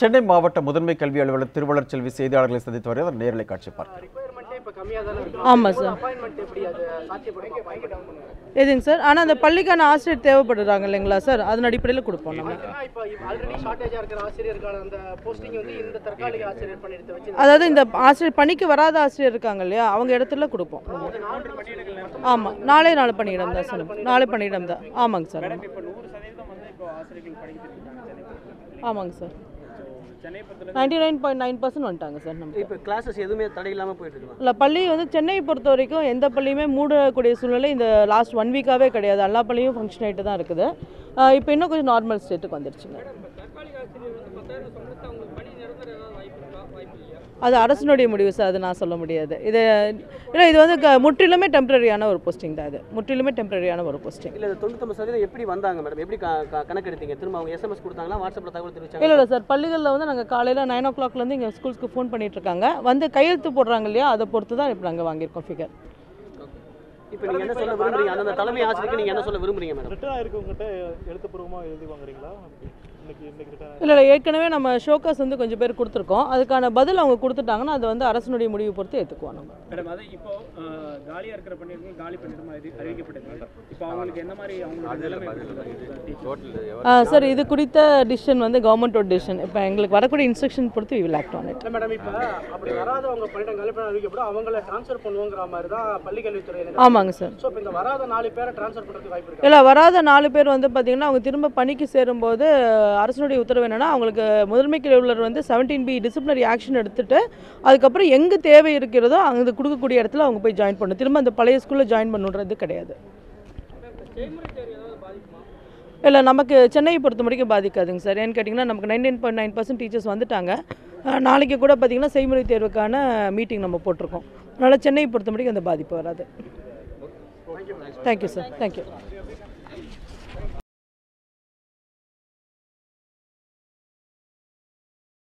சென்னை மாவட்ட முதன்மை கல்வி அலுவலர் திருவள்ளர் செல்வி செய்தியாளர்களை சந்தித்து வருகிறார். நேரலை காட்சி பார்க்கலாம் ஆமாம் சார் எதுங்க சார் ஆனால் அந்த பள்ளிக்கான ஆசிரியர் தேவைப்படுறாங்க இல்லைங்களா சார் அதன் அடிப்படையில் கொடுப்போம் நம்ம. அதாவது இந்த ஆசிரியர் பணிக்கு வராத ஆசிரியர் இருக்காங்க இல்லையா அவங்க இடத்துல கொடுப்போம். ஆமாம் நாளே நாலு பணியிடம் தான் சார் நாளை பணியிடம் தான். ஆமாங்க சார் ஆமாங்க sir ninety nine point nine percent வந்துட்டாங்க சார் நம்ம இப்போ கிளாஸஸ் எதுவுமே தடை இல்லாமல் போயிட்டு இருக்கு இல்லை பள்ளி வந்து சென்னையை பொறுத்த வரைக்கும் எந்த பள்ளியுமே மூடக்கூடிய சூழ்நிலை இந்த லாஸ்ட் ஒன் வீக்காகவே கிடையாது. எல்லா பள்ளியும் ஃபங்க்ஷன் ஆகிட்டு தான் இருக்குது இப்போ இன்னும் கொஞ்சம் நார்மல் ஸ்டேட்டுக்கு வந்துருச்சுங்க. அது அரசினுடைய முடிவு சார் அது நான் சொல்ல முடியாது. இது இல்லை இது வந்து க- முற்றிலுமே டெம்பரரியான ஒரு போஸ்டிங் தான் இது. முற்றிலுமே டெம்பரரியான ஒரு போஸ்டிங் இல்லை தொண்ணூத்தொம்பது சதவீதம் எப்படி வந்தாங்க மேடம் எப்படி க- க- கணக்கெடுத்தீங்க? திரும்ப அவங்க எஸ்எம்எஸ் கொடுத்தாங்களா? வாட்ஸ்அப்பில் தகவல் தெரிவிச்சாங்க இல்லை இல்லை சார். பள்ளிகளில் வந்து நாங்கள் காலையில் நைன் ஓ கிளாக்லேருந்து இங்கே ஸ்கூல்ஸ்க்கு ஃபோன் பண்ணிட்டு இருக்காங்க. வந்து கையெழுத்து போடுறாங்க இல்லையா? அதை பொறுத்து தான் இப்போ நாங்கள் வாங்கியிருக்கோம் ஃபிகர் இப்போ நீங்கள் என்ன சொல்ல விரும்புறீங்க? அந்தந்த தலைமை ஆசிரியருக்கு நீங்கள் என்ன சொல்ல விரும்புறீங்க மேடம் ரிட்டர்ன் இருக்கவங்ககிட்ட எழுத்துப்பூர்வமாக எழுதி வாங்குறீங்களா? இல்லை இல்லை ஏற்கனவே நம்ம ஷோகாஸ் வந்து கொஞ்சம் பேர் கொடுத்துருக்கோம். அதுக்கான பதில் அவங்க கொடுத்துட்டாங்கன்னா அது வந்து அரசனுடைய முடிவு பொறுத்து ஏற்றுக்குவோம் நம்ம. மேடம் அது இப்போ அஹ், காலியா இருக்கிற பணியிடங்கள் காலி பண்ணிடும் அறி அறிவிக்கப்பட்டது. இப்போ அவங்களுக்கு என்ன மாதிரி? ஆ, சார் இது குறித்த டிசிஷன் வந்து கவர்மெண்ட்டோட டிசிஷன் இப்போ எங்களுக்கு வரக்கூடிய இன்ஸ்ட்ரக்ஷன் பொறுத்து we will act on it madam இப்போ அப்படி வராதவங்க பணியிடம் கல்வி அறிவிக்கப்படும். அவங்கள ட்ரான்ஸ்ஃபர் பண்ணுவோங்கிற மாதிரி தான் பள்ளி கல்வித்துறை ஆமாங்க சார் ஸோ இப்போ இந்த வராத நாலு பேரை ட்ரான்ஸ்ஃபர் பண்ணுறதுக்கு வாய்ப்பு இருக்கு? இல்லை வராத நாலு பேர் வந்து பார்த்தீங்கன்னா அவங்க திரும்ப பணிக்கு சேரும்போது அரசனுடைய உத்தரவு என்னன்னா அவங்களுக்கு முதன்மை அலுவலர் வந்து செவன்டீன் பி டிசிப்ளினரி ஆக்ஷன் எடுத்துட்டு அதுக்கப்புறம் எங்கே தேவை இருக்கிறதோ அங்கே கொடுக்கக்கூடிய இடத்துல அவங்க போய் ஜாயின் பண்ணணும். திரும்ப அந்த பழைய ஸ்கூலில் ஜாயின் பண்ணுன்றது கிடையாது. இல்லை நமக்கு சென்னையை பொறுத்த வரைக்கும் பாதிக்காதுங்க சார். ஏன்னு கேட்டிங்கன்னா நமக்கு nine nine point nine percent teachers வந்துட்டாங்க நாளைக்கு கூட பார்த்திங்கன்னா செய்முறை தேர்வுக்கான மீட்டிங் நம்ம போட்டிருக்கோம். அதனால் சென்னையை பொறுத்த வரைக்கும் அந்த பாதிப்பு வராது. Thank you sir thank you